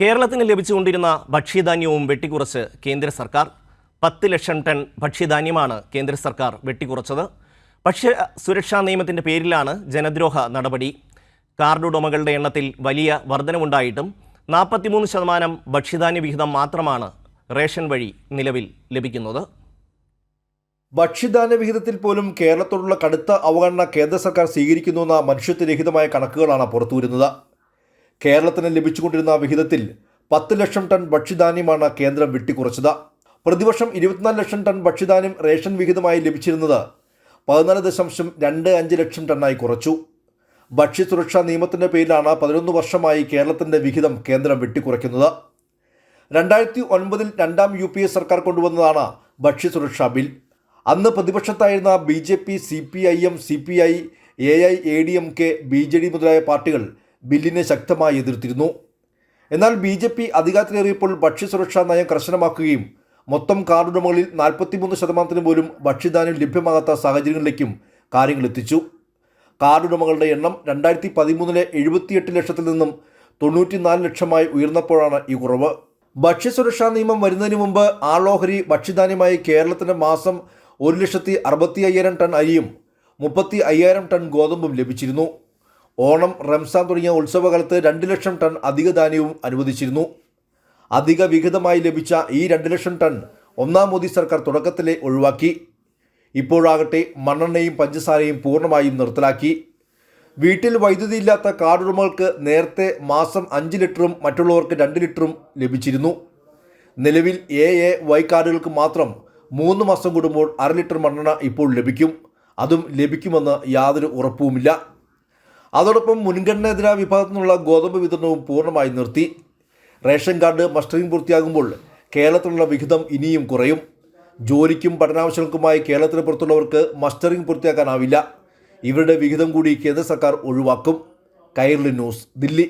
കേരളത്തിന് ലഭിച്ചുകൊണ്ടിരുന്ന ഭക്ഷ്യധാന്യവും വെട്ടിക്കുറച്ച് കേന്ദ്ര സർക്കാർ. പത്ത് ലക്ഷം ടൺ ഭക്ഷ്യധാന്യമാണ് കേന്ദ്ര സർക്കാർ വെട്ടിക്കുറച്ചത്. ഭക്ഷ്യ സുരക്ഷാ നിയമത്തിന്റെ പേരിലാണ് ജനദ്രോഹ നടപടി. കാർഡ് ഉടമകളുടെ എണ്ണത്തിൽ വലിയ വർധനവുണ്ടായിട്ടും നാൽപ്പത്തിമൂന്ന് ശതമാനം ഭക്ഷ്യധാന്യ വിഹിതം മാത്രമാണ് റേഷൻ വഴി നിലവിൽ ലഭിക്കുന്നത്. ഭക്ഷ്യധാന്യ വിഹിതത്തിൽ പോലും കേരളത്തോടുള്ള കടുത്ത അവഗണന കേന്ദ്ര സർക്കാർ സ്വീകരിക്കുന്നുവെന്ന മനുഷ്യത്വരഹിതമായ കണക്കുകളാണ് പുറത്തുവരുന്നത്. കേരളത്തിന് ലഭിച്ചുകൊണ്ടിരുന്ന വിഹിതത്തിൽ പത്ത് ലക്ഷം ടൺ ഭക്ഷ്യധാന്യമാണ് കേന്ദ്രം വെട്ടിക്കുറച്ചത്. പ്രതിവർഷം ഇരുപത്തിനാല് ലക്ഷം ടൺ ഭക്ഷ്യധാന്യം റേഷൻ വിഹിതമായി ലഭിച്ചിരുന്നത് പതിനാല് ദശാംശം രണ്ട് അഞ്ച് ലക്ഷം ടണ്ണായി കുറച്ചു. ഭക്ഷ്യസുരക്ഷാ നിയമത്തിന്റെ പേരിലാണ് പതിനൊന്ന് വർഷമായി കേരളത്തിന്റെ വിഹിതം കേന്ദ്രം വെട്ടിക്കുറയ്ക്കുന്നത്. രണ്ടായിരത്തി ഒൻപതിൽ രണ്ടാം യു പി എ സർക്കാർ കൊണ്ടുവന്നതാണ് ഭക്ഷ്യസുരക്ഷാ ബിൽ. അന്ന് പ്രതിപക്ഷത്തായിരുന്ന B J P C P I M C P I A I A D M K B J D മുതലായ പാർട്ടികൾ ബില്ലിനെ ശക്തമായി എതിർത്തിരുന്നു. എന്നാൽ ബി ജെ പി അധികാരത്തിലേറിയപ്പോൾ ഭക്ഷ്യസുരക്ഷാ നയം കർശനമാക്കുകയും മൊത്തം കാർഡുടമകളിൽ നാൽപ്പത്തിമൂന്ന് ശതമാനത്തിന് പോലും ഭക്ഷ്യധാന്യം ലഭ്യമാകാത്ത സാഹചര്യങ്ങളിലേക്കും കാര്യങ്ങൾ എത്തിച്ചു. കാർഡുടമകളുടെ എണ്ണം രണ്ടായിരത്തി പതിമൂന്നിലെ എഴുപത്തിയെട്ട് ലക്ഷത്തിൽ നിന്നും തൊണ്ണൂറ്റിനാല് ലക്ഷമായി ഉയർന്നപ്പോഴാണ് ഈ കുറവ്. ഭക്ഷ്യസുരക്ഷാ നിയമം വരുന്നതിന് മുമ്പ് ആളോഹരി ഭക്ഷ്യധാന്യമായി കേരളത്തിന് മാസം ഒരു ലക്ഷത്തി അറുപത്തി അയ്യായിരം ടൺ അരിയും മുപ്പത്തി അയ്യായിരം ടൺ ഗോതമ്പും ലഭിച്ചിരുന്നു. ഓണം റംസാൻ തുടങ്ങിയ ഉത്സവകാലത്ത് രണ്ട് ലക്ഷം ടൺ അധിക ധാന്യവും അനുവദിച്ചിരുന്നു. അധിക വിഹിതമായി ലഭിച്ച ഈ രണ്ട് ലക്ഷം ടൺ ഒന്നാം മോദി സർക്കാർ തുടക്കത്തിലെ ഒഴിവാക്കി. ഇപ്പോഴാകട്ടെ മണ്ണെണ്ണയും പഞ്ചസാരയും പൂർണമായും നിർത്തലാക്കി. വീട്ടിൽ വൈദ്യുതി ഇല്ലാത്ത കാർഡുടമകൾക്ക് നേരത്തെ മാസം അഞ്ച് ലിറ്ററും മറ്റുള്ളവർക്ക് രണ്ട് ലിറ്ററും ലഭിച്ചിരുന്നു. നിലവിൽ എ എ വൈ കാർഡുകൾക്ക് മാത്രം മൂന്ന് മാസം കൂടുമ്പോൾ അര ലിറ്റർ മണ്ണെണ്ണ ഇപ്പോൾ ലഭിക്കും. അതും ലഭിക്കുമെന്ന് യാതൊരു ഉറപ്പുമില്ല. അതോടൊപ്പം മുൻഗണനേതര വിഭാഗത്തിൽ നിന്നുള്ള ഗോതമ്പ് വിതരണവും പൂർണമായി നിർത്തി. റേഷൻ കാർഡ് മസ്റ്ററിംഗ് പൂർത്തിയാകുമ്പോൾ കേരളത്തിലുള്ള വിഹിതം ഇനിയും കുറയും. ജോലിക്കും പഠനാവശ്യങ്ങൾക്കുമായി കേരളത്തിന് പുറത്തുള്ളവർക്ക് മസ്റ്ററിംഗ് പൂർത്തിയാക്കാനാവില്ല. ഇവരുടെ വിഹിതം കൂടി കേന്ദ്ര സർക്കാർ ഒഴിവാക്കും. കൈരളി ന്യൂസ് ദില്ലി.